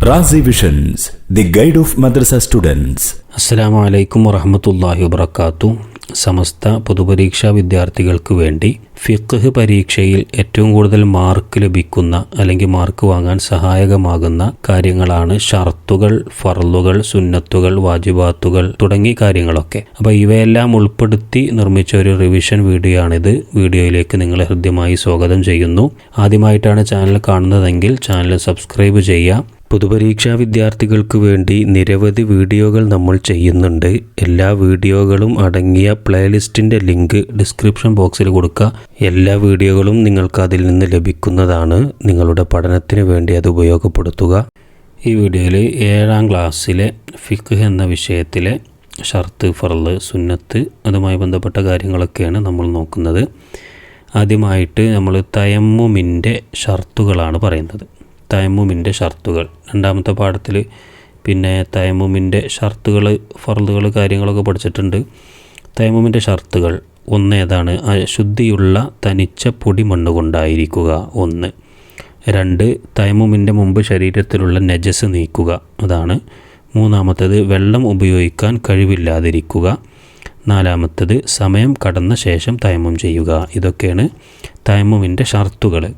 Razi visions the guide of madrasa students അസ്സാം വലൈക്കും വറഹമത്തല്ലാഹി വബർക്കാത്തു സമസ്ത പൊതുപരീക്ഷാ വിദ്യാർത്ഥികൾക്ക് വേണ്ടി ഫിഖ് പരീക്ഷയിൽ ഏറ്റവും കൂടുതൽ മാർക്ക് ലഭിക്കുന്ന അല്ലെങ്കിൽ മാർക്ക് വാങ്ങാൻ സഹായകമാകുന്ന കാര്യങ്ങളാണ് ഷർത്തുകൾ ഫർലുകൾ സുന്നത്തുകൾ വാജിബാത്തുകൾ തുടങ്ങിയ കാര്യങ്ങളൊക്കെ അപ്പോൾ ഇവയെല്ലാം ഉൾപ്പെടുത്തി നിർമ്മിച്ച ഒരു റിവിഷൻ വീഡിയോ ആണിത് വീഡിയോയിലേക്ക് നിങ്ങളെ ഹൃദ്യമായി സ്വാഗതം ചെയ്യുന്നു ആദ്യമായിട്ടാണ് ചാനൽ കാണുന്നതെങ്കിൽ ചാനൽ സബ്സ്ക്രൈബ് ചെയ്യുക പൊതുപരീക്ഷാ വിദ്യാർത്ഥികൾക്ക് വേണ്ടി നിരവധി വീഡിയോകൾ നമ്മൾ ചെയ്യുന്നുണ്ട്. എല്ലാ വീഡിയോകളും അടങ്ങിയ പ്ലേലിസ്റ്റിന്റെ ലിങ്ക് ഡിസ്ക്രിപ്ഷൻ ബോക്സിൽ കൊടുക്കുക. എല്ലാ വീഡിയോകളും നിങ്ങൾക്ക് അതിൽ നിന്ന് ലഭിക്കുന്നതാണ്. നിങ്ങളുടെ പഠനത്തിന് വേണ്ടി അത് ഉപയോഗപ്പെടുത്തുക. ഈ വീഡിയോയിൽ ഏഴാം ക്ലാസ്സിലെ ഫിഖ് എന്ന വിഷയത്തിലെ ഷർത്ത് ഫർൾ സുന്നത്ത് അതുമായി ബന്ധപ്പെട്ട കാര്യങ്ങളൊക്കെയാണ് നമ്മൾ നോക്കുന്നത്. ആദ്യമായിട്ട് നമ്മൾ തയമ്മുമിന്റെ ഷർത്തുകളാണ് പറയുന്നത്. തയമ്മുമിന്റെ ഷർത്തുകൾ. രണ്ടാമത്തെ പാഠത്തിൽ പിന്നെ തയമ്മുമിന്റെ ഷർത്തുകൾ ഫർദുകൾ കാര്യങ്ങളൊക്കെ പഠിച്ചിട്ടുണ്ട്. തയമ്മുമിന്റെ ഷർത്തുകൾ ഒന്ന് ഏതാണ്? അശുദ്ധിയുള്ള തനിച്ച പൊടി മണ്ണ് കൊണ്ടായിരിക്കുക ഒന്ന്. രണ്ട്. തയമ്മുമിന്റെ മുമ്പ് ശരീരത്തിലുള്ള നജസ് നീക്കുക. അതാണ്. മൂന്നാമത്തേത് വെള്ളം ഉപയോഗിക്കാൻ കഴിവില്ലാതിരിക്കുക. നാലാമത്തേത് സമയം കടന്ന ശേഷം തയമം ചെയ്യുക. ഇതൊക്കെയാണ് തയമുമിന്റെ ഷർത്തുകൾ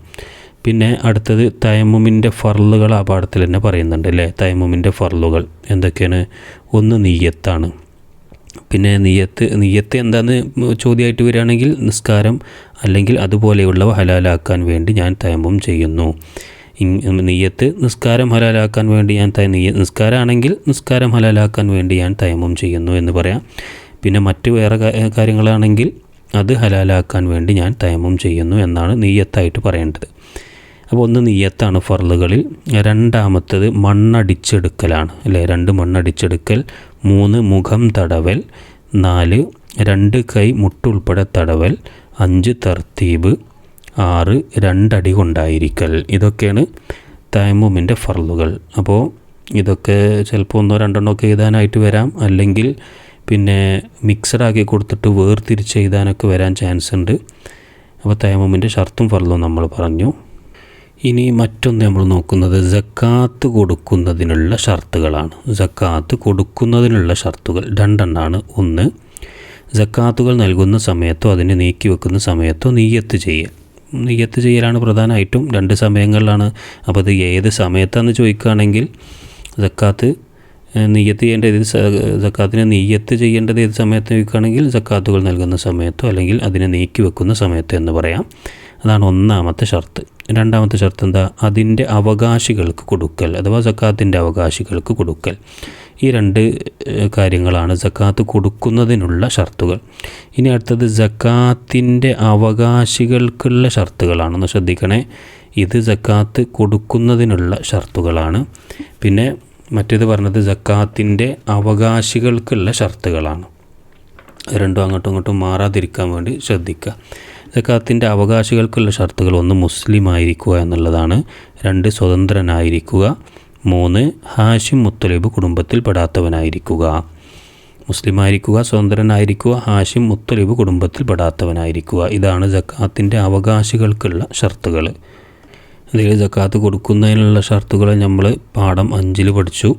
പിന്നെ അടുത്തത് തയമ്മുമിന്റെ ഫർലുകൾ ആ പാഠത്തിൽ തന്നെ പറയുന്നുണ്ട് അല്ലേ? തയമ്മുമിന്റെ ഫർലുകൾ എന്തൊക്കെയാണ്? ഒന്ന് നീയത്താണ്. പിന്നെ നീയത്ത് നീയത്ത് എന്താന്ന് ചോദ്യമായിട്ട് വരികയാണെങ്കിൽ നിസ്കാരം അല്ലെങ്കിൽ അതുപോലെയുള്ളവ ഹലാലാക്കാൻ വേണ്ടി ഞാൻ തയമ്മും ചെയ്യുന്നു. നീയത്ത് നിസ്കാരം ഹലാലാക്കാൻ വേണ്ടി ഞാൻ നീയ നിസ്കാരമാണെങ്കിൽ നിസ്കാരം ഹലാലാക്കാൻ വേണ്ടി ഞാൻ തയമ്മും ചെയ്യുന്നു എന്ന് പറയാം. പിന്നെ മറ്റ് വേറെ കാര്യങ്ങളാണെങ്കിൽ അത് ഹലാലാക്കാൻ വേണ്ടി ഞാൻ തയമ്മും ചെയ്യുന്നു എന്നാണ് നീയത്തായിട്ട് പറയേണ്ടത്. അപ്പോൾ ഒന്ന് നീയത്താണ് ഫർളുകളിൽ. രണ്ടാമത്തത് മണ്ണടിച്ചെടുക്കലാണ്. അല്ലേ? രണ്ട് മണ്ണടിച്ചെടുക്കൽ മൂന്ന് മുഖം തടവൽ നാല് രണ്ട് കൈ മുട്ടുൾപ്പെടെ തടവൽ അഞ്ച് തർത്തീബ് ആറ് രണ്ടടി കൊണ്ടായിരിക്കൽ. ഇതൊക്കെയാണ് തയമ്മുമിന്റെ ഫർളുകൾ. അപ്പോൾ ഇതൊക്കെ ചിലപ്പോൾ ഒന്നോ രണ്ടെണ്ണോ ഒക്കെ എഴുതാനായിട്ട് വരാം. അല്ലെങ്കിൽ പിന്നെ മിക്സഡ് ആക്കി കൊടുത്തിട്ട് വേർതിരിച്ച് എഴുതാനൊക്കെ വരാൻ ചാൻസ് ഉണ്ട് അപ്പോൾ തയമ്മുമിന്റെ ഷർത്തും ഫർളും നമ്മൾ പറഞ്ഞു. ഇനി മറ്റൊന്ന് നമ്മൾ നോക്കുന്നത് ജക്കാത്ത് കൊടുക്കുന്നതിനുള്ള ഷർത്തുകളാണ്. ജക്കാത്ത് കൊടുക്കുന്നതിനുള്ള ഷർത്തുകൾ രണ്ടെണ്ണമാണ് ഒന്ന് ജക്കാത്തുകൾ നൽകുന്ന സമയത്തോ അതിനെ നീക്കി വെക്കുന്ന സമയത്തോ നീയത്ത് ചെയ്യൽ. നീയത്ത് ചെയ്യലാണ് പ്രധാനമായിട്ടും രണ്ട് സമയങ്ങളിലാണ്. അപ്പോൾ അത് ഏത് സമയത്താണെന്ന് ചോദിക്കുകയാണെങ്കിൽ ജക്കാത്ത് നീയത്ത് ചെയ്യേണ്ട ഏത് ജക്കാത്തിനെ നീയത്ത് ചെയ്യേണ്ടത് ഏത് സമയത്ത് ചോദിക്കുകയാണെങ്കിൽ ജക്കാത്തുകൾ നൽകുന്ന സമയത്തോ അല്ലെങ്കിൽ അതിനെ നീക്കി വെക്കുന്ന സമയത്തോ എന്ന് പറയാം. അതാണ് ഒന്നാമത്തെ ഷർത്ത്. രണ്ടാമത്തെ ഷർത്ത് എന്താ? അതിന്റെ അവകാശികൾക്ക് കൊടുക്കൽ അഥവാ സക്കാത്തിന്റെ അവകാശികൾക്ക് കൊടുക്കൽ. ഈ രണ്ട് കാര്യങ്ങളാണ് സക്കാത്ത് കൊടുക്കുന്നതിനുള്ള ഷർത്തുകൾ. ഇനി അടുത്തത് സക്കാത്തിന്റെ അവകാശികൾക്കുള്ള ഷർത്തുകളാണെന്ന് ശ്രദ്ധിക്കണേ. ഇത് സക്കാത്ത് കൊടുക്കുന്നതിനുള്ള ഷർത്തുകളാണ്. പിന്നെ മറ്റേത് പറഞ്ഞത് സക്കാത്തിന്റെ അവകാശികൾക്കുള്ള ഷർത്തുകളാണ്. രണ്ടും അങ്ങോട്ടും ഇങ്ങോട്ടും മാറാതിരിക്കാൻ വേണ്ടി ശ്രദ്ധിക്കുക. ജക്കാത്തിന്റെ അവകാശികൾക്കുള്ള ഷർത്തുകൾ ഒന്ന് മുസ്ലിം ആയിരിക്കുക എന്നുള്ളതാണ്. രണ്ട് സ്വതന്ത്രനായിരിക്കുക. മൂന്ന് ഹാഷിം മുത്തലിബ് കുടുംബത്തിൽ പെടാത്തവനായിരിക്കുക. മുസ്ലിം ആയിരിക്കുക സ്വതന്ത്രനായിരിക്കുക ഹാഷിം മുത്തലിബ് കുടുംബത്തിൽ പെടാത്തവനായിരിക്കുക. ഇതാണ് ജക്കാത്തിന്റെ അവകാശികൾക്കുള്ള ഷർത്തുകൾ. അതിൽ ജക്കാത്ത് കൊടുക്കുന്നതിനുള്ള ഷർത്തുകൾ നമ്മൾ പാഠം അഞ്ചിൽ പഠിച്ചു.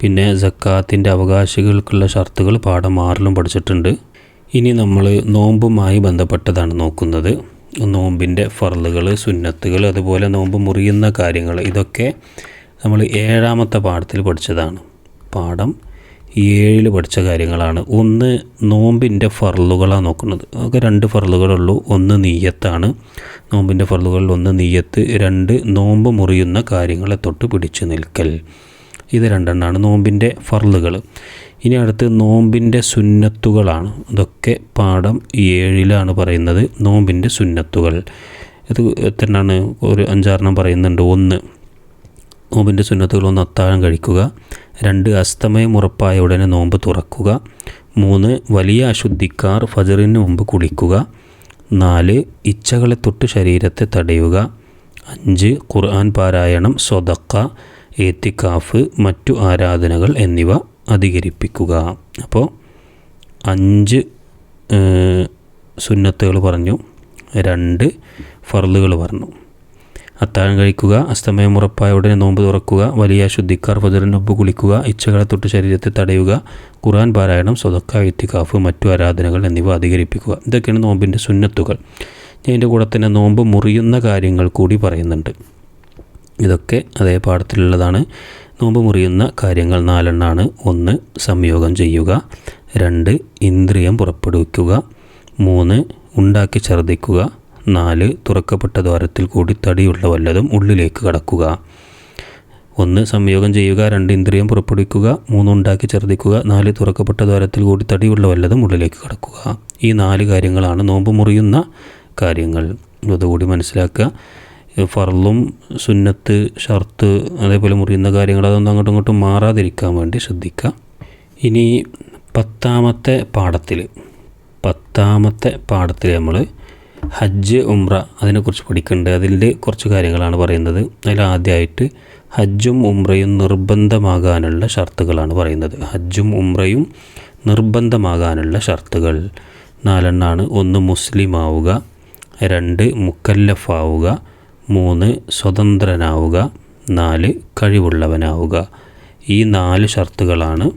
പിന്നെ ജക്കാത്തിന്റെ അവകാശികൾക്കുള്ള ഷർത്തുകൾ പാഠം ആറിലും പഠിച്ചിട്ടുണ്ട്. ഇനി നമ്മൾ നോമ്പുമായി ബന്ധപ്പെട്ടതാണ് നോക്കുന്നത്. നോമ്പിന്റെ ഫർളുകൾ സുന്നത്തുകൾ അതുപോലെ നോമ്പ് മുറിയുന്ന കാര്യങ്ങൾ ഇതൊക്കെ നമ്മൾ ഏഴാമത്തെ പാഠത്തിൽ പഠിച്ചതാണ്. പാഠം ഏഴിൽ പഠിച്ച കാര്യങ്ങളാണ്. ഒന്ന് നോമ്പിന്റെ ഫറലുകളാണ് നോക്കുന്നത്. അതൊക്കെ രണ്ട് ഫർളുകളുള്ളൂ ഒന്ന് നീയത്താണ്. നോമ്പിന്റെ ഫർളുകളിൽ ഒന്ന് നീയത്ത് രണ്ട് നോമ്പ് മുറിയുന്ന കാര്യങ്ങളെ തൊട്ട് പിടിച്ചു നിൽക്കൽ. ഇത് രണ്ടെണ്ണമാണ് നോമ്പിന്റെ ഫർളുകൾ ഇനി അടുത്ത് നോമ്പിന്റെ സുന്നത്തുകളാണ്. ഇതൊക്കെ പാഠം ഏഴിലാണ് പറയുന്നത്. നോമ്പിന്റെ സുന്നത്തുകൾ. ഇത് എത്രണ്ണാണ്? ഒരു അഞ്ചാറെണ്ണം പറയുന്നുണ്ട്. ഒന്ന് നോമ്പിന്റെ സുന്നത്തുകൾ ഒന്ന് അത്താഴം കഴിക്കുക. രണ്ട് അസ്തമയം ഉറപ്പായ ഉടനെ നോമ്പ് തുറക്കുക. മൂന്ന് വലിയ അശുദ്ധിക്കാർ ഫജറിന് മുമ്പ് കുളിക്കുക. നാല് ഇച്ഛകളെ തൊട്ട് ശരീരത്തെ തടയുക. അഞ്ച് ഖുർആൻ പാരായണം സ്വതക്ക ഏത്തിക്കാഫ് മറ്റു ആരാധനകൾ എന്നിവ. അധികരിപ്പിക്കുക. അപ്പോൾ അഞ്ച് സുന്നത്തുകൾ പറഞ്ഞു രണ്ട് ഫർളുകൾ പറഞ്ഞു. അത്താഴം കഴിക്കുക അസ്തമയം ഉറപ്പായ ഉടനെ നോമ്പ് തുറക്കുക വലിയ ശുദ്ധിക്കാർ ഫജറിനൊപ്പ് കുളിക്കുക ഇച്ഛകളെ തൊട്ട് ശരീരത്തെ തടയുക ഖുറാൻ പാരായണം സ്വതക്ക ഇത്തിക്കാഫ് മറ്റു ആരാധനകൾ എന്നിവ അധികരിപ്പിക്കുക. ഇതൊക്കെയാണ് നോമ്പിന്റെ സുന്നത്തുകൾ. ഞാൻ ഇതിന്റെ കൂടെ തന്നെ നോമ്പ് മുറിയുന്ന കാര്യങ്ങൾ കൂടി പറയുന്നുണ്ട്. ഇതൊക്കെ അതേ പാഠത്തിലുള്ളതാണ്. നോമ്പ് മുറിയുന്ന കാര്യങ്ങൾ നാലെണ്ണാണ്. ഒന്ന് സംയോഗം ചെയ്യുക. രണ്ട് ഇന്ദ്രിയം പുറപ്പെടുവിക്കുക. മൂന്ന് ഉണ്ടാക്കി ഛർദ്ദിക്കുക. നാല് തുറക്കപ്പെട്ട ദ്വാരത്തിൽ കൂടി തടിയുള്ള വല്ലതും ഉള്ളിലേക്ക് കടക്കുക. ഒന്ന് സംയോഗം ചെയ്യുക. രണ്ട് ഇന്ദ്രിയം പുറപ്പെടുവിക്കുക. മൂന്ന് ഉണ്ടാക്കി ഛർദ്ദിക്കുക. നാല് തുറക്കപ്പെട്ട ദ്വാരത്തിൽ കൂടി തടിയുള്ള വല്ലതും ഉള്ളിലേക്ക് കടക്കുക. ഈ നാല് കാര്യങ്ങളാണ് നോമ്പ് മുറിയുന്ന കാര്യങ്ങൾ. അതുകൂടി മനസ്സിലാക്കുക. ഫർളും സുന്നത്ത് ഷർത്ത് അതേപോലെ മുറിയുന്ന കാര്യങ്ങൾ അതൊന്നും അങ്ങോട്ടും ഇങ്ങോട്ടും മാറാതിരിക്കാൻ വേണ്ടി ശ്രദ്ധിക്കുക. ഇനി പത്താമത്തെ പാഠത്തിൽ പത്താമത്തെ പാഠത്തിൽ നമ്മൾ ഹജ്ജ് ഉംറ അതിനെക്കുറിച്ച് പഠിക്കുന്നുണ്ട്. അതിന്റെ കുറച്ച് കാര്യങ്ങളാണ് പറയുന്നത്. അതിൽ ആദ്യമായിട്ട് ഹജ്ജും ഉംറയും നിർബന്ധമാകാനുള്ള ഷർത്തുകളാണ് പറയുന്നത്. ഹജ്ജും ഉംറയും നിർബന്ധമാകാനുള്ള ഷർത്തുകൾ നാലെണ്ണാണ്. ഒന്ന് മുസ്ലിം ആവുക രണ്ട് മുക്കല്ലഫാവുക മൂന്ന് സ്വതന്ത്രനാവുക. നാല് കഴിവുള്ളവനാവുക. ഈ നാല് ഷർത്തുകളാണ്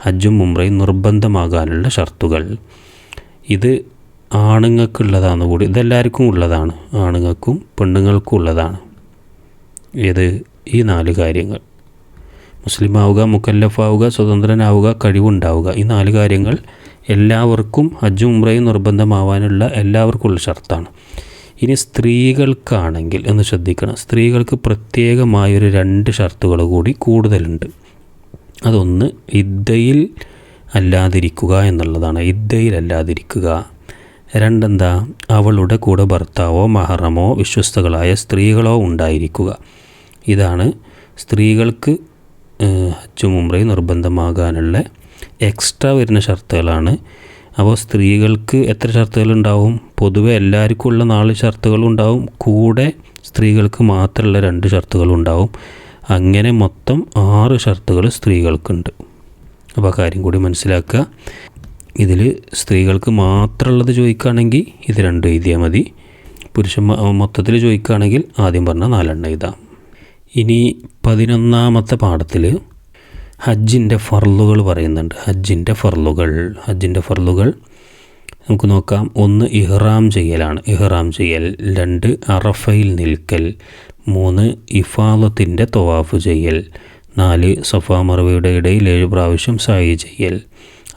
ഹജ്ജും ഉംറയും നിർബന്ധമാകാനുള്ള ഷർത്തുകൾ. ഇത് ആണുങ്ങൾക്കുള്ളതാണ് കൂടി ഇതെല്ലാവർക്കും ഉള്ളതാണ്. ആണുങ്ങൾക്കും പെണ്ണുങ്ങൾക്കും ഉള്ളതാണ്. ഏത്? ഈ നാല് കാര്യങ്ങൾ. മുസ്ലിം ആവുക മുക്കല്ലഫാവുക സ്വതന്ത്രനാവുക കഴിവുണ്ടാവുക. ഈ നാല് കാര്യങ്ങൾ എല്ലാവർക്കും ഹജ്ജും ഉംറയും നിർബന്ധമാവാനുള്ള എല്ലാവർക്കുമുള്ള ഷർത്താണ്. ഇനി സ്ത്രീകൾക്കാണെങ്കിൽ എന്ന് ശ്രദ്ധിക്കണം. സ്ത്രീകൾക്ക് പ്രത്യേകമായൊരു രണ്ട് ഷർത്തുകൾ കൂടി കൂടുതലുണ്ട്. അതൊന്ന് ഇദ്ദയിൽ അല്ലാതിരിക്കുക എന്നുള്ളതാണ്. ഇദ്ദയിൽ അല്ലാതിരിക്കുക. രണ്ടെന്താ? അവളുടെ കൂടെ ഭർത്താവോ മഹറമോ വിശ്വസ്തകളായ സ്ത്രീകളോ ഉണ്ടായിരിക്കുക. ഇതാണ് സ്ത്രീകൾക്ക് ഹജ്ജും നിർബന്ധമാകാനുള്ള എക്സ്ട്രാ വരുന്ന ഷർത്തുകളാണ് അപ്പോൾ സ്ത്രീകൾക്ക് എത്ര ഷർത്തുകളുണ്ടാവും? പൊതുവെ എല്ലാവർക്കും ഉള്ള നാല് ഷർത്തുകളുണ്ടാവും. കൂടെ സ്ത്രീകൾക്ക് മാത്രമുള്ള രണ്ട് ഷർത്തുകളുണ്ടാവും. അങ്ങനെ മൊത്തം ആറ് ഷർത്തുകൾ സ്ത്രീകൾക്കുണ്ട്. അപ്പോൾ കാര്യം കൂടി മനസ്സിലാക്കുക. ഇതിൽ സ്ത്രീകൾക്ക് മാത്രമുള്ളത് ചോദിക്കുകയാണെങ്കിൽ ഇത് രണ്ട് എഴുതിയാൽ മതി. പുരുഷന്മാർ മൊത്തത്തിൽ ചോദിക്കുകയാണെങ്കിൽ ആദ്യം പറഞ്ഞ നാലെണ്ണം എഴുതാം. ഇനി പതിനൊന്നാമത്തെ പാഠത്തിൽ ഹജ്ജിന്റെ ഫർലുകൾ പറയുന്നുണ്ട്. ഹജ്ജിന്റെ ഫർലുകൾ ഹജ്ജിന്റെ ഫർലുകൾ നമുക്ക് നോക്കാം. ഒന്ന് ഇഹ്റാം ചെയ്യലാണ്. ഇഹ്റാം ചെയ്യൽ രണ്ട് അറഫയിൽ നിൽക്കൽ മൂന്ന് ഇഫാലത്തിന്റെ തൊവാഫ് ചെയ്യൽ നാല് സഫാ മറവയുടെ ഇടയിൽ ഏഴ് പ്രാവശ്യം സായി ചെയ്യൽ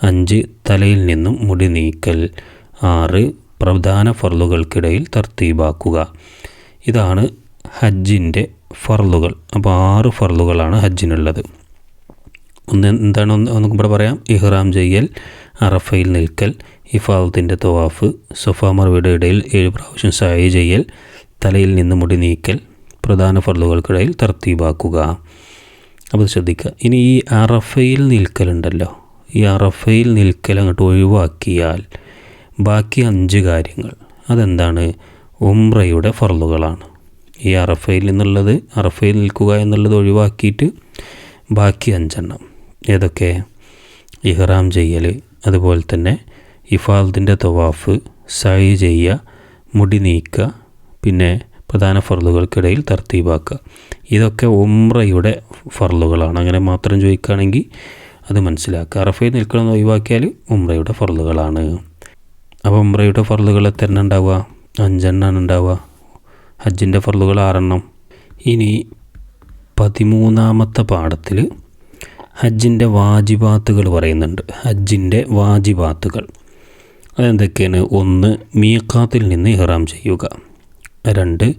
അഞ്ച് തലയിൽ നിന്നും മുടി നീക്കൽ ആറ് പ്രധാന ഫർലുകൾക്കിടയിൽ തർത്തീബാക്കുക. ഇതാണ് ഹജ്ജിന്റെ ഫർലുകൾ അപ്പോൾ ആറ് ഫർലുകളാണ് ഹജ്ജിനുള്ളത്. ഒന്ന് എന്താണ് ഒന്ന് ഒന്നും കൂടെ പറയാം. ഇഹ്റാം ചെയ്യൽ അറഫയിൽ നിൽക്കൽ ഇഫാദത്തിന്റെ തവാഫ് സൊഫാ മറവിയുടെ ഇടയിൽ ഏഴ് പ്രാവശ്യം സായി ചെയ്യൽ തലയിൽ നിന്ന് മുടി നീക്കൽ പ്രധാന ഫർദുകൾക്കിടയിൽ തർത്തീബാക്കുക. അപ്പോൾ ശ്രദ്ധിക്കുക. ഇനി ഈ അറഫയിൽ നിൽക്കലുണ്ടല്ലോ ഈ അറഫയിൽ നിൽക്കൽ അങ്ങോട്ട് ഒഴിവാക്കിയാൽ ബാക്കി അഞ്ച് കാര്യങ്ങൾ. അതെന്താണ്? ഉംറയുടെ ഫർലുകളാണ് ഈ അറഫയിൽ നിന്നുള്ളത് അറഫയിൽ നിൽക്കുക എന്നുള്ളത് ഒഴിവാക്കിയിട്ട് ബാക്കി അഞ്ചെണ്ണം. ഏതൊക്കെ? ഇഹ്റാം ചെയ്യൽ അതുപോലെ തന്നെ ഇഫാൽദിന്റെ തവാഫ് സായി ചെയ്യുക മുടി നീക്കുക പിന്നെ പ്രധാന ഫർലുകൾക്കിടയിൽ തർത്തീബാക്കുക ഇതൊക്കെ ഉമ്രയുടെ ഫർലുകളാണ് അങ്ങനെ മാത്രം ചോദിക്കുകയാണെങ്കിൽ അത് മനസ്സിലാക്കുക. അറഫയിൽ നിൽക്കണമെന്ന് ഒഴിവാക്കിയാൽ ഉമ്രയുടെ ഫർലുകളാണ് അപ്പോൾ ഉമ്രയുടെ ഫർലുകൾ എത്ര ഉണ്ടാവുക? അഞ്ചെണ്ണാണ് ഉണ്ടാവുക. ഹജ്ജിന്റെ ഫർലുകൾ ആറെണ്ണം. ഇനി പതിമൂന്നാമത്തെ പാഠത്തിൽ ഹജ്ജിന്റെ വാജിബാത്തുകൾ പറയുന്നുണ്ട്. ഹജ്ജിന്റെ വാജിബാത്തുകൾ. അതെന്തൊക്കെയാണ്? ഒന്ന് മീക്കാത്തിൽ നിന്ന് ഇഹ്റാം ചെയ്യുക. രണ്ട്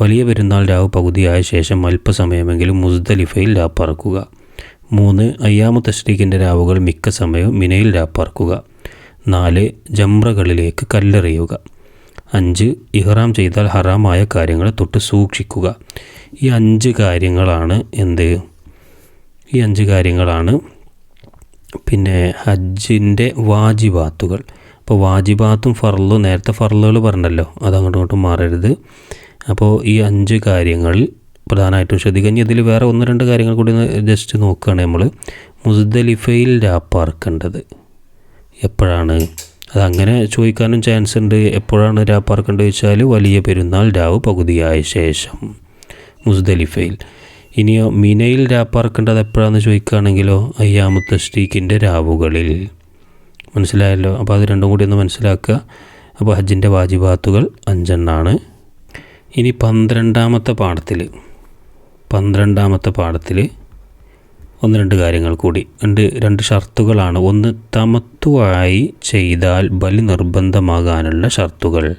വലിയ പെരുന്നാൾ രാവ് പകുതിയായ ശേഷം അല്പസമയമെങ്കിലും മുസ്ദലിഫയിൽ രാപ്പറക്കുക. മൂന്ന് അയ്യാമു തഷ്രീഖിന്റെ രാവുകൾ മിക്ക സമയവും മിനയിൽ രാപ്പറക്കുക. നാല് ജംറകളിലേക്ക് കല്ലെറിയുക. അഞ്ച് ഇഹ്റാം ചെയ്താൽ ഹറാമായ കാര്യങ്ങളെ തൊട്ട് സൂക്ഷിക്കുക. ഈ അഞ്ച് കാര്യങ്ങളാണ് എന്ത്? ഈ അഞ്ച് കാര്യങ്ങളാണ്. പിന്നെ ഹജ്ജിന്റെ വാജിബാത്തുകൾ. അപ്പോൾ വാജിബാത്തും ഫർളും നേരത്തെ ഫർളുകൾ പറഞ്ഞല്ലോ അത് അങ്ങോട്ടും ഇങ്ങോട്ടും മാറരുത്. അപ്പോൾ ഈ അഞ്ച് കാര്യങ്ങൾ പ്രധാനമായിട്ടും ശ്രദ്ധിക്കുക ഇനി ഇതിൽ വേറെ ഒന്ന് രണ്ട് കാര്യങ്ങൾ കൂടി ജസ്റ്റ് നോക്കുകയാണ് നമ്മൾ മുസ്ദലിഫയിൽ രാപ്പാർക്കേണ്ടത് എപ്പോഴാണ്? അതങ്ങനെ ചോദിക്കാനും ചാൻസ് ഉണ്ട്. എപ്പോഴാണ് രാപ്പാർക്കേണ്ടത് വെച്ചാൽ വലിയ പെരുന്നാൾ രാവ് പകുതിയായ ശേഷം മുസ്ദലിഫയിൽ. ഇനിയോ മിനയിൽ രാപ്പാർക്കേണ്ടത് എപ്പോഴാണെന്ന് ചോദിക്കുകയാണെങ്കിലോ അയ്യാമത്തെ സ്റ്റീക്കിന്റെ രാവുകളിൽ. മനസ്സിലായല്ലോ? അപ്പോൾ അത് രണ്ടും കൂടി ഒന്ന് മനസ്സിലാക്കുക. അപ്പോൾ ഹജ്ജിന്റെ വാജിബാത്തുകൾ അഞ്ചെണ്ണാണ്. ഇനി പന്ത്രണ്ടാമത്തെ പാഠത്തിൽ പന്ത്രണ്ടാമത്തെ പാഠത്തിൽ ഒന്ന് രണ്ട് കാര്യങ്ങൾ കൂടി. രണ്ട് രണ്ട് ഷർത്തുകളാണ്. ഒന്ന് തമത്തുവായി ചെയ്താൽ ബലി നിർബന്ധമാകാനുള്ള ഷർത്തുകൾ.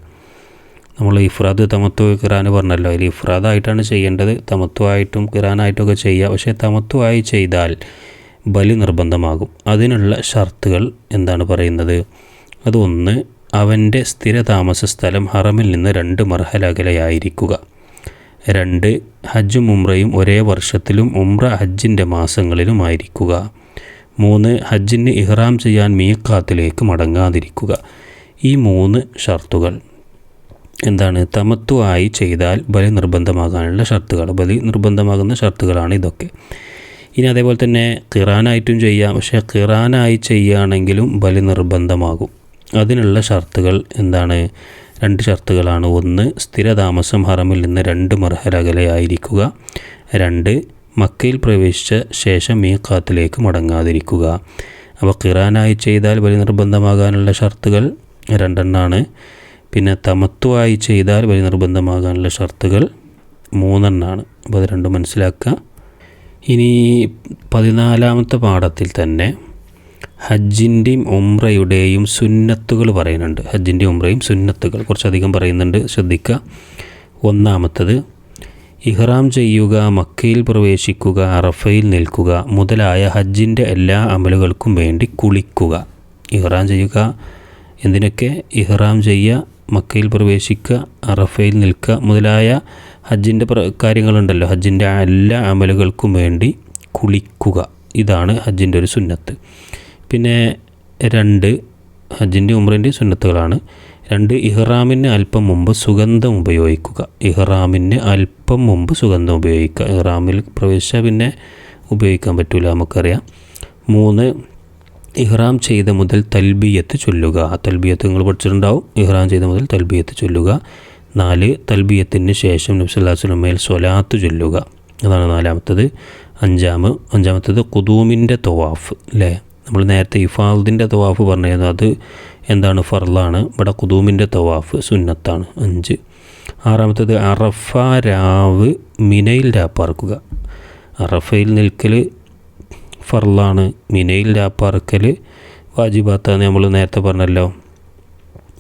നമ്മൾ ഇഫ്രാദ് തമത്വ ഖിറാൻ പറഞ്ഞല്ലോ. അതിൽ ഇഫ്രാദായിട്ടാണ് ചെയ്യേണ്ടത്. തമത്വമായിട്ടും ഖിറാനായിട്ടും ഒക്കെ ചെയ്യുക. പക്ഷേ തമത്വമായി ചെയ്താൽ ബലി നിർബന്ധമാകും. അതിനുള്ള ഷർത്തുകൾ എന്താണ് പറയുന്നത്? അതൊന്ന് അവന്റെ സ്ഥിര താമസ സ്ഥലം ഹറമിൽ നിന്ന് രണ്ട് മർഹല അകലെയായിരിക്കുക. രണ്ട് ഹജ്ജും ഉംറയും ഒരേ വർഷത്തിലും ഉംറ ഹജ്ജിന്റെ മാസങ്ങളിലുമായിരിക്കുക മൂന്ന് ഹജ്ജിന് ഇഹ്റാം ചെയ്യാൻ മീക്കാത്തിലേക്ക് മടങ്ങാതിരിക്കുക. ഈ മൂന്ന് ഷർത്തുകൾ എന്താണ്? തമത്വമായി ചെയ്താൽ ബലി നിർബന്ധമാകാനുള്ള ഷർത്തുകൾ ബലി നിർബന്ധമാകുന്ന ഷർത്തുകളാണ് ഇതൊക്കെ. ഇനി അതേപോലെ തന്നെ ഖിറാനായിട്ടും ചെയ്യാം. പക്ഷേ ഖിറാനായി ചെയ്യുകയാണെങ്കിലും ബലി നിർബന്ധമാകും അതിനുള്ള ഷർത്തുകൾ എന്താണ്? രണ്ട് ഷർത്തുകളാണ്. ഒന്ന് സ്ഥിരതാമസം ഹറമിൽ നിന്ന് രണ്ട് മർഹല ആയിരിക്കുക. രണ്ട് മക്കയിൽ പ്രവേശിച്ച ശേഷം ഈ കാത്തിലേക്ക് മടങ്ങാതിരിക്കുക. അപ്പോൾ ഖിറാനായി ചെയ്താൽ ബലി നിർബന്ധമാകാനുള്ള ഷർത്തുകൾ രണ്ടെണ്ണാണ്. പിന്നെ തമത്വമായി ചെയ്താൽ വഴി നിർബന്ധമാകാനുള്ള ഷർത്തുകൾ മൂന്നെണ്ണാണ്. അപ്പോൾ അത് രണ്ടും മനസ്സിലാക്കുക. ഇനി പതിനാലാമത്തെ പാഠത്തിൽ തന്നെ ഹജ്ജിന്റെയും ഉംറയുടെയും സുന്നത്തുകൾ പറയുന്നുണ്ട്. ഹജ്ജിന്റെയും ഉംറയും സുന്നത്തുകൾ കുറച്ചധികം പറയുന്നുണ്ട്. ശ്രദ്ധിക്കുക. ഒന്നാമത്തത് ഇഹ്റാം ചെയ്യുക മക്കയിൽ പ്രവേശിക്കുക അറഫയിൽ നിൽക്കുക മുതലായ ഹജ്ജിന്റെ എല്ലാ അമലുകൾക്കും വേണ്ടി കുളിക്കുക. ഇഹ്റാം ചെയ്യുക. എന്തിനൊക്കെ? ഇഹ്റാം ചെയ്യുക മക്കയിൽ പ്രവേശിക്കുക അറഫയിൽ നിൽക്കുക മുതലായ ഹജ്ജിന്റെ കാര്യങ്ങളുണ്ടല്ലോ. ഹജ്ജിന്റെ എല്ലാ അമലുകൾക്കും വേണ്ടി കുളിക്കുക. ഇതാണ് ഹജ്ജിന്റെ ഒരു സുന്നത്ത്. പിന്നെ രണ്ട് ഹജ്ജിന്റെ ഉമ്രന്റെ സുന്നത്തുകളാണ്. രണ്ട് ഇഹ്റാമിന് അല്പം മുമ്പ് സുഗന്ധം ഉപയോഗിക്കുക. ഇഹ്റാമിന് അല്പം മുമ്പ് സുഗന്ധം ഉപയോഗിക്കുക. ഇഹ്റാമിൽ പ്രവേശിച്ചാൽ പിന്നെ ഉപയോഗിക്കാൻ പറ്റില്ല നമുക്കറിയാം. മൂന്ന് ഇഹ്റാം ചെയ്ത മുതൽ തൽബിയത്ത് ചൊല്ലുക. ആ തൽബിയത്ത് നിങ്ങൾ പഠിച്ചിട്ടുണ്ടാവും. ഇഹ്റാം ചെയ്ത മുതൽ തൽബിയത്ത് ചൊല്ലുക. നാല് തൽബിയത്തിന് ശേഷം നബ്സല്ലാസ്ലമേൽ സ്വലാത്ത് ചൊല്ലുക. അതാണ് നാലാമത്തത്. അഞ്ചാമ് അഞ്ചാമത്തത് കുതൂമിന്റെ തവാഫ് അല്ലേ നമ്മൾ നേരത്തെ ഇഫാദിന്റെ തവാഫ് പറഞ്ഞിരുന്നു. അത് എന്താണ്? ഫർലാണ് ഇവിടെ കുതൂമിന്റെ തവാഫ് സുന്നത്താണ്. അഞ്ച്. ആറാമത്തത് അറഫ രാവ് മിനയിൽ രാപ്പാർക്കുക. അറഫയിൽ നിൽക്കൽ ഫർലാണ് മിനയിൽ രാപ്പാർക്കൽ വാജിബാത്താന്ന് നമ്മൾ നേരത്തെ പറഞ്ഞല്ലോ.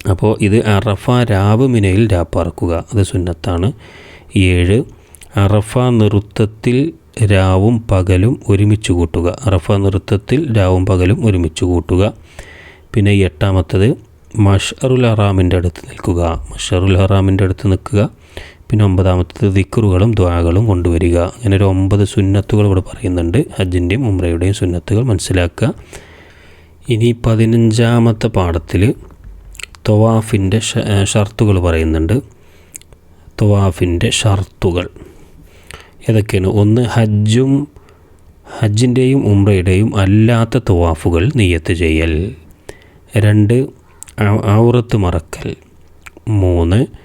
അപ്പോൾ ഇത് അറഫ രാവ് മിനയിൽ രാപ്പാർക്കുക. അത് സുന്നത്താണ്. ഏഴ് അറഫ നൃത്തത്തിൽ രാവും പകലും ഒരുമിച്ച് കൂട്ടുക. അറഫ നൃത്തത്തിൽ രാവും പകലും ഒരുമിച്ച് കൂട്ടുക. പിന്നെ എട്ടാമത്തത് മഷറുൽ ഹറാമിന്റെ അടുത്ത് നിൽക്കുക. മഷറുൽ ഹറാമിന്റെ അടുത്ത് നിൽക്കുക. പിന്നെ ഒമ്പതാമത്തത് ദിക്കറുകളും ദ്വാകളും കൊണ്ടുവരിക. അങ്ങനെ ഒരു ഒമ്പത് സുന്നത്തുകൾ ഇവിടെ പറയുന്നുണ്ട്. ഹജ്ജിന്റെയും ഉമ്രയുടെയും സുന്നത്തുകൾ മനസ്സിലാക്കുക. ഇനി പതിനഞ്ചാമത്തെ പാഠത്തിൽ തൊവാഫിന്റെ ഷർത്തുകൾ പറയുന്നുണ്ട്. തൊവാഫിന്റെ ഷർത്തുകൾ. ഏതൊക്കെയാണ്? ഒന്ന് ഹജ്ജും ഹജ്ജിന്റെയും ഉംറയുടെയും അല്ലാത്ത തൊവാഫുകൾ നെയ്യത്ത് ചെയ്യൽ. രണ്ട് ഔറത്ത് മറക്കൽ. മൂന്ന്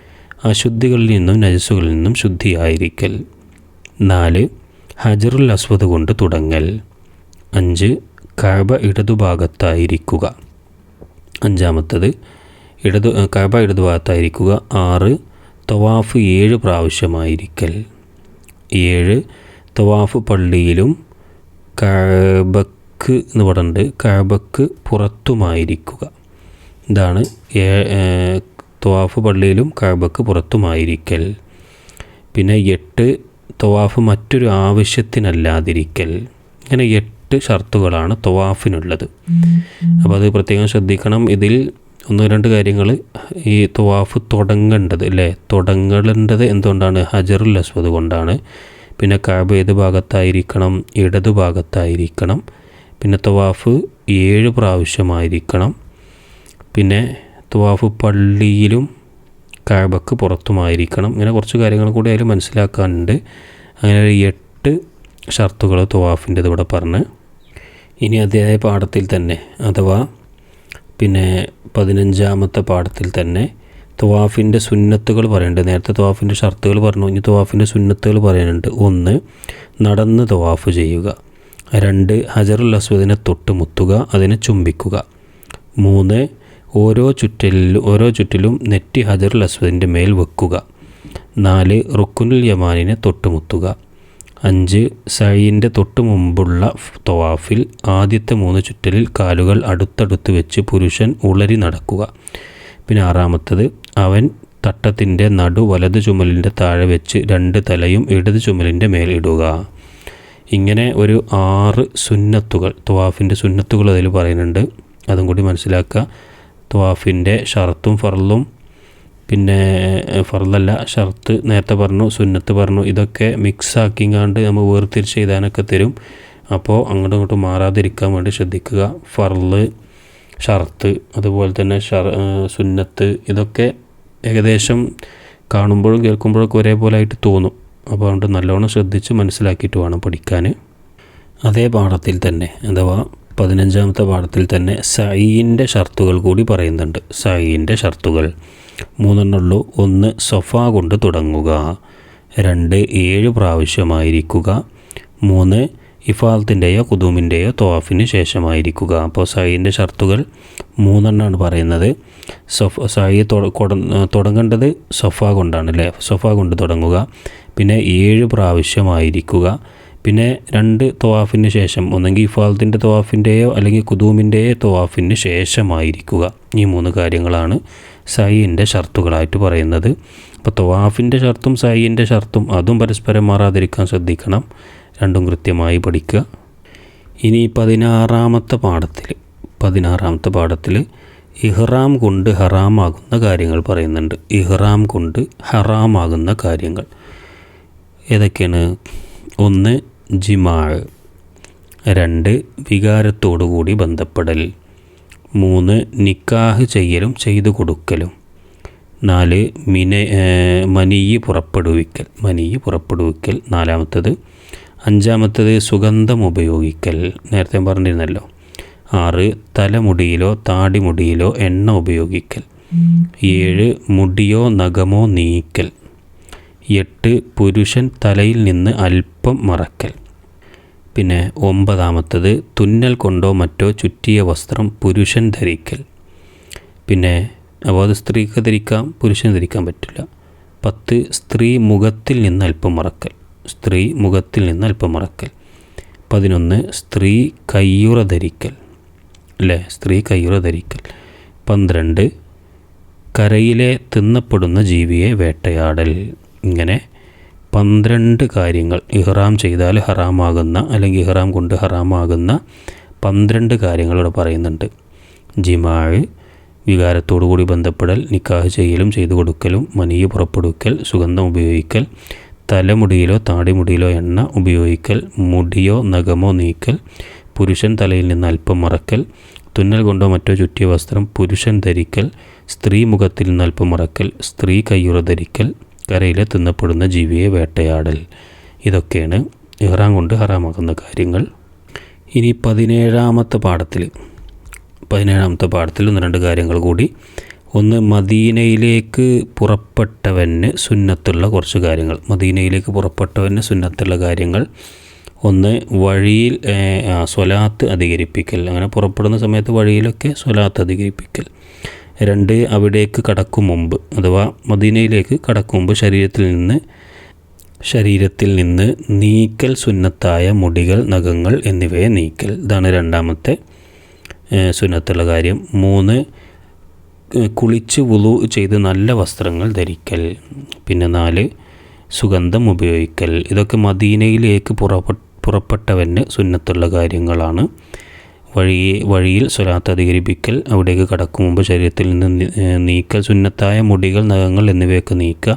അശുദ്ധികളിൽ നിന്നും നജസ്സുകളിൽ നിന്നും ശുദ്ധിയായിരിക്കൽ. നാല് ഹജറുൽ അസ്വദ് കൊണ്ട് തുടങ്ങൽ. അഞ്ച് കഅബ ഇടതുഭാഗത്തായിരിക്കുക. അഞ്ചാമത്തത് ഇടതു കഅബ ഇടതുഭാഗത്തായിരിക്കുക. ആറ് തവാഫ് ഏഴ് പ്രാവശ്യമായിരിക്കൽ. ഏഴ് തവാഫ് പള്ളിയിലും കഅബക്ക് എന്ന് പറഞ്ഞിട്ടുണ്ട് കഅബക്ക് പുറത്തുമായിരിക്കുക. ഇതാണ് തവാഫ് പള്ളിയിലും കഅബക്ക് പുറത്തുമായിരിക്കൽ. പിന്നെ എട്ട് തവാഫ് മറ്റൊരു ആവശ്യത്തിനല്ലാതിരിക്കൽ. ഇങ്ങനെ എട്ട് ഷർത്തുകളാണ് തവാഫിനുള്ളത്. അപ്പോൾ അത് പ്രത്യേകം ശ്രദ്ധിക്കണം. ഇതിൽ ഒന്ന് രണ്ട് കാര്യങ്ങൾ ഈ തവാഫ് തുടങ്ങേണ്ടത് അല്ലേ? തുടങ്ങേണ്ടത് എന്തുകൊണ്ടാണ്? ഹജറുൽ അസ്വദ് കൊണ്ടാണ്. പിന്നെ കാബ് ഏത് ഭാഗത്തായിരിക്കണം? ഇടത് ഭാഗത്തായിരിക്കണം. പിന്നെ തവാഫ് ഏഴ് പ്രാവശ്യമായിരിക്കണം. പിന്നെ തവാഫ് പള്ളിയിലും കാബക്ക് പുറത്തുമായിരിക്കണം. ഇങ്ങനെ കുറച്ച് കാര്യങ്ങൾ കൂടി അതിൽ മനസ്സിലാക്കാനുണ്ട്. അങ്ങനെ ഒരു എട്ട് ഷർത്തുകൾ തവാഫിന്റെ ഇവിടെ പറഞ്ഞ്. ഇനി അതേ പാഠത്തിൽ തന്നെ അഥവാ പിന്നെ പതിനഞ്ചാമത്തെ പാഠത്തിൽ തന്നെ തുവാഫിന്റെ സുന്നത്തുകൾ പറയുന്നുണ്ട് നേരത്തെ തുവാഫിന്റെ ഷർത്തുകൾ പറഞ്ഞു ഇനി തുവാഫിന്റെ സുന്നത്തുകൾ പറയാനുണ്ട്. ഒന്ന് നടന്ന് തവാഫ് ചെയ്യുക. രണ്ട് ഹജറുൽ അസ്വദിനെ തൊട്ട് മുത്തുക അതിനെ ചുംബിക്കുക. മൂന്ന് ഓരോ ചുറ്റലിലും ഓരോ ചുറ്റിലും നെറ്റി ഹജറുൽ അസ്വദിന്റെ മേൽ വെക്കുക. നാല് റുക്കുനുൽ യമാനിനെ തൊട്ടുമുത്തുക. അഞ്ച് സഴീന്റെ തൊട്ട് മുമ്പുള്ള തവാഫിൽ ആദ്യത്തെ മൂന്ന് ചുറ്റലിൽ കാലുകൾ അടുത്തടുത്ത് വെച്ച് പുരുഷൻ ഉളരി നടക്കുക. പിന്നെ ആറാമത്തത് അവൻ തട്ടത്തിന്റെ നടു വലത് ചുമലിന്റെ താഴെ വെച്ച് രണ്ട് തലയും ഇടത് ചുമലിന്റെ മേൽ ഇടുക. ഇങ്ങനെ ഒരു ആറ് സുന്നത്തുകൾ തവാഫിന്റെ സുന്നത്തുകൾ അതിൽ പറയുന്നുണ്ട്. അതും കൂടി മനസ്സിലാക്കുക. തവാഫിന്റെ ഷർത്തും ഫറലും പിന്നെ ഫറലല്ല ഷർത്ത് നേരത്തെ പറഞ്ഞു സുന്നത്ത് പറഞ്ഞു. ഇതൊക്കെ മിക്സ് ആക്കിങ്ങാണ്ട് നമ്മൾ വേർതിരിച്ച് എഴുതാനൊക്കെ തരും. അപ്പോൾ അങ്ങോട്ടും ഇങ്ങോട്ടും മാറാതിരിക്കാൻ വേണ്ടി ശ്രദ്ധിക്കുക. ഫറൽ ഷർത്ത് അതുപോലെ തന്നെ ഷർ സുന്നത്ത് ഇതൊക്കെ ഏകദേശം കാണുമ്പോഴും കേൾക്കുമ്പോഴൊക്കെ ഒരേപോലെ ആയിട്ട് തോന്നും. അപ്പോൾ അതുകൊണ്ട് നല്ലോണം ശ്രദ്ധിച്ച് മനസ്സിലാക്കിയിട്ട് വേണം പഠിക്കാൻ. അതേ പാഠത്തിൽ തന്നെ അഥവാ പതിനഞ്ചാമത്തെ പാഠത്തിൽ തന്നെ സൈയിന്റെ ഷർത്തുകൾ കൂടി പറയുന്നുണ്ട്. സൈയിന്റെ ഷർത്തുകൾ. മൂന്നെണ്ണുള്ളൂ ഒന്ന് സൊഫ കൊണ്ട് തുടങ്ങുക. രണ്ട് ഏഴ് പ്രാവശ്യമായിരിക്കുക. മൂന്ന് ഇഫാൽത്തിന്റെയോ കുതുമിന്റെയോ തോഫിന് ശേഷമായിരിക്കുക. അപ്പോൾ സായിന്റെ ഷർത്തുകൾ മൂന്നെണ്ണമാണ് പറയുന്നത്. സൊഫ സായി തുടങ്ങേണ്ടത് സൊഫ കൊണ്ടാണ് അല്ലേ? സൊഫ കൊണ്ട് തുടങ്ങുക. പിന്നെ ഏഴ് പ്രാവശ്യമായിരിക്കുക. പിന്നെ രണ്ട് തവാഫിന് ശേഷം ഒന്നെങ്കിൽ ഇഫാലത്തിന്റെ തവാഫിന്റെയോ അല്ലെങ്കിൽ കുതൂമിന്റെയോ തവാഫിന് ശേഷമായിരിക്കുക. ഈ മൂന്ന് കാര്യങ്ങളാണ് സൈന്റെ ഷർത്തുകളായിട്ട് പറയുന്നത്. അപ്പോൾ തവാഫിന്റെ ഷർത്തും സൈന്റെ ഷർത്തും അതും പരസ്പരം മാറാതിരിക്കാൻ ശ്രദ്ധിക്കണം. രണ്ടും കൃത്യമായി പഠിക്കുക. ഇനി പതിനാറാമത്തെ പാഠത്തിൽ പതിനാറാമത്തെ പാഠത്തിൽ ഇഹ്റാം കൊണ്ട് ഹറാമാകുന്ന കാര്യങ്ങൾ പറയുന്നുണ്ട്. ഇഹ്റാം കൊണ്ട് ഹറാമാകുന്ന കാര്യങ്ങൾ. ഏതൊക്കെയാണ്? ഒന്ന് ജിമാഴ് രണ്ട് വികാരത്തോടുകൂടി ബന്ധപ്പെടൽ. മൂന്ന് നിക്കാഹ് ചെയ്യലും ചെയ്തു കൊടുക്കലും. നാല് മിന മനിയ് പുറപ്പെടുവിക്കൽ. മനിയ് പുറപ്പെടുവിക്കൽ നാലാമത്തത്. അഞ്ചാമത്തത് സുഗന്ധം ഉപയോഗിക്കൽ. നേരത്തെ പറഞ്ഞിരുന്നല്ലോ. ആറ് തലമുടിയിലോ താടിമുടിയിലോ എണ്ണ ഉപയോഗിക്കൽ. ഏഴ് മുടിയോ നഖമോ നീക്കൽ. എട്ട് പുരുഷൻ തലയിൽ നിന്ന് അല്പം മറക്കൽ. പിന്നെ ഒമ്പതാമത്തത് തുന്നൽ കൊണ്ടോ മറ്റോ ചുറ്റിയ വസ്ത്രം പുരുഷൻ ധരിക്കൽ. പിന്നെ അപ്പോൾ അത് സ്ത്രീക്ക് ധരിക്കാം പുരുഷന് ധരിക്കാൻ പറ്റില്ല. പത്ത് സ്ത്രീ മുഖത്തിൽ നിന്ന് അല്പം മറക്കൽ. സ്ത്രീ മുഖത്തിൽ നിന്ന് അല്പം മറക്കൽ. പതിനൊന്ന് സ്ത്രീ കയ്യുറ ധരിക്കൽ. അല്ലേ? സ്ത്രീ കയ്യുറ ധരിക്കൽ. പന്ത്രണ്ട് കരയിലെ തിന്നപ്പെടുന്ന ജീവിയെ വേട്ടയാടൽ. ഇങ്ങനെ പന്ത്രണ്ട് കാര്യങ്ങൾ ഇഹ്റാം ചെയ്താൽ ഹറാമാകുന്ന അല്ലെങ്കിൽ ഇഹ്റാം കൊണ്ട് ഹറാമാകുന്ന പന്ത്രണ്ട് കാര്യങ്ങൾ ഇവിടെ പറയുന്നുണ്ട്. ജിമാഴ് വികാരത്തോടുകൂടി ബന്ധപ്പെടൽ നിക്കാഹ് ചെയ്യലും ചെയ്തു കൊടുക്കലും മനിയ് പുറപ്പെടുക്കൽ സുഗന്ധം ഉപയോഗിക്കൽ തലമുടിയിലോ താടിമുടിയിലോ എണ്ണ ഉപയോഗിക്കൽ മുടിയോ നഖമോ നീക്കൽ പുരുഷൻ തലയിൽ നിന്ന് അല്പം മറക്കൽ തുന്നൽ കൊണ്ടോ മറ്റോ ചുറ്റിയ വസ്ത്രം പുരുഷൻ ധരിക്കൽ സ്ത്രീ മുഖത്തിൽ നിന്ന് അല്പം മറക്കൽ സ്ത്രീ കയ്യുറ ധരിക്കൽ കരയിലെ തിന്നപ്പെടുന്ന ജീവിയെ വേട്ടയാടൽ. ഇതൊക്കെയാണ് ഇഹ്റാം കൊണ്ട് ഹറാമാക്കുന്ന കാര്യങ്ങൾ. ഇനി പതിനേഴാമത്തെ പാഠത്തിൽ പതിനേഴാമത്തെ പാഠത്തിൽ ഒന്ന് രണ്ട് കാര്യങ്ങൾ കൂടി. ഒന്ന് മദീനയിലേക്ക് പുറപ്പെട്ടവന് സുന്നത്തുള്ള കുറച്ച് കാര്യങ്ങൾ. മദീനയിലേക്ക് പുറപ്പെട്ടവന് സുന്നത്തുള്ള കാര്യങ്ങൾ. ഒന്ന് വഴിയിൽ സ്വലാത്ത് അധികരിപ്പിക്കൽ. അങ്ങനെ പുറപ്പെടുന്ന സമയത്ത് വഴിയിലൊക്കെ സ്വലാത്ത് അധികരിപ്പിക്കൽ. രണ്ട് അവിടേക്ക് കടക്കും മുമ്പ് അഥവാ മദീനയിലേക്ക് കടക്കും മുമ്പ് ശരീരത്തിൽ നിന്ന് ശരീരത്തിൽ നിന്ന് നീക്കൽ സുന്നത്തായ മുടികൾ നഖങ്ങൾ എന്നിവയെ നീക്കൽ. ഇതാണ് രണ്ടാമത്തെ സുന്നത്തുള്ള കാര്യം. മൂന്ന് കുളിച്ച് വുളു ചെയ്ത് നല്ല വസ്ത്രങ്ങൾ ധരിക്കൽ. പിന്നെ നാല് സുഗന്ധം ഉപയോഗിക്കൽ. ഇതൊക്കെ മദീനയിലേക്ക് പുറപ്പെട്ട പുറപ്പെട്ടവന് സുന്നത്തുള്ള കാര്യങ്ങളാണ്. വഴി വഴിയിൽ സ്വലാത്ത് അധികരിപ്പിക്കൽ അവിടേക്ക് കടക്കും മുമ്പ് ശരീരത്തിൽ നിന്ന് നീക്കൽ സുന്നത്തായ മുടികൾ നഖങ്ങൾ എന്നിവയൊക്കെ നീക്കുക.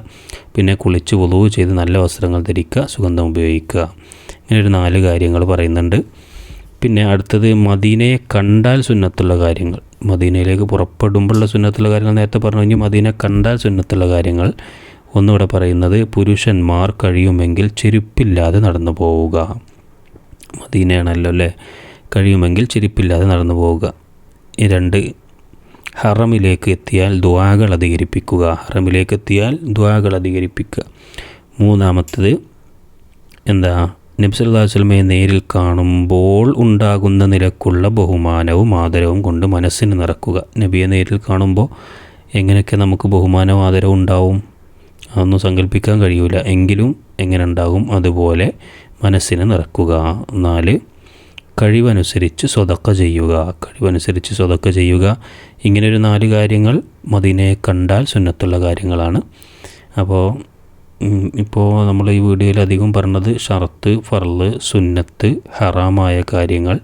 പിന്നെ കുളിച്ച് വുളു ചെയ്ത് നല്ല വസ്ത്രങ്ങൾ ധരിക്കുക സുഗന്ധം ഉപയോഗിക്കുക. ഇങ്ങനെ ഒരു നാല് കാര്യങ്ങൾ പറയുന്നുണ്ട്. പിന്നെ അടുത്തത് മദീനയെ കണ്ടാൽ സുന്നത്തുള്ള കാര്യങ്ങൾ. മദീനയിലേക്ക് പുറപ്പെടുമ്പോഴുള്ള സുന്നത്തുള്ള കാര്യങ്ങൾ നേരത്തെ പറഞ്ഞു. കഴിഞ്ഞാൽ മദീന കണ്ടാൽ സുന്നത്തുള്ള കാര്യങ്ങൾ. ഒന്നിവിടെ പറയുന്നത് പുരുഷന്മാർ കഴിയുമെങ്കിൽ ചെരുപ്പില്ലാതെ നടന്നു പോവുക മദീനയാണല്ലോ അല്ലേ? കഴിയുമെങ്കിൽ ചിരിപ്പില്ലാതെ നടന്നു പോവുക. രണ്ട് ഹറമിലേക്ക് എത്തിയാൽ ദ്വാകൾ അധികരിപ്പിക്കുക. ഹറമിലേക്ക് എത്തിയാൽ ദ്വാകൾ അധികരിപ്പിക്കുക. മൂന്നാമത്തത് എന്താ? നബ്സല്ലാസ്ലമയെ നേരിൽ കാണുമ്പോൾ ഉണ്ടാകുന്ന നിലക്കുള്ള ബഹുമാനവും ആദരവും കൊണ്ട് മനസ്സിന് നിറക്കുക. നബിയെ നേരിൽ കാണുമ്പോൾ എങ്ങനെയൊക്കെ നമുക്ക് ബഹുമാനവും ആദരവും ഉണ്ടാവും? അതൊന്നും സങ്കല്പിക്കാൻ കഴിയൂല. എങ്കിലും എങ്ങനെ ഉണ്ടാകും? അതുപോലെ മനസ്സിന് നിറക്കുക. നാല് കഴിവനുസരിച്ച് സ്വതക്ക ചെയ്യുക. കഴിവനുസരിച്ച് സ്വതക്ക ചെയ്യുക. ഇങ്ങനെയൊരു നാല് കാര്യങ്ങൾ മദീനയെ കണ്ടാൽ സുന്നത്തുള്ള കാര്യങ്ങളാണ്. അപ്പോൾ ഇപ്പോൾ നമ്മൾ ഈ വീഡിയോയിൽ അധികം പറഞ്ഞത് ഷർത്ത് ഫർൾ സുന്നത്ത് ഹറാമായ കാര്യങ്ങൾ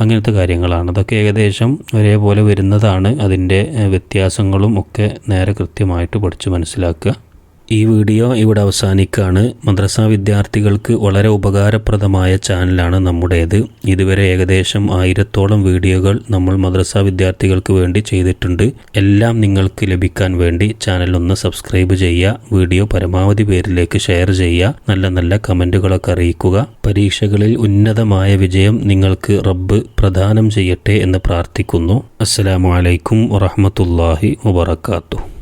അങ്ങനത്തെ കാര്യങ്ങളാണ്. അതൊക്കെ ഏകദേശം ഒരേപോലെ വരുന്നതാണ്. അതിന്റെ വ്യത്യാസങ്ങളും ഒക്കെ നേരെ കൃത്യമായിട്ട് പഠിച്ച് മനസ്സിലാക്കുക. ഈ വീഡിയോ ഇവിടെ അവസാനിക്കുകയാണ്. മദ്രസ വിദ്യാർത്ഥികൾക്ക് വളരെ ഉപകാരപ്രദമായ ചാനലാണ് നമ്മുടേത്. ഇതുവരെ ഏകദേശം ആയിരത്തോളം വീഡിയോകൾ നമ്മൾ മദ്രസ വിദ്യാർത്ഥികൾക്ക് വേണ്ടി ചെയ്തിട്ടുണ്ട്. എല്ലാം നിങ്ങൾക്ക് ലഭിക്കാൻ വേണ്ടി ചാനൽ ഒന്ന് സബ്സ്ക്രൈബ് ചെയ്യുക വീഡിയോ പരമാവധി പേരിലേക്ക് ഷെയർ ചെയ്യുക നല്ല നല്ല കമന്റുകളൊക്കെ അറിയിക്കുക. പരീക്ഷകളിൽ ഉന്നതമായ വിജയം നിങ്ങൾക്ക് റബ്ബ് പ്രദാനം ചെയ്യട്ടെ എന്ന് പ്രാർത്ഥിക്കുന്നു. അസ്സലാമു അലൈക്കും വറഹമത്തല്ലാഹി വബർക്കാത്തു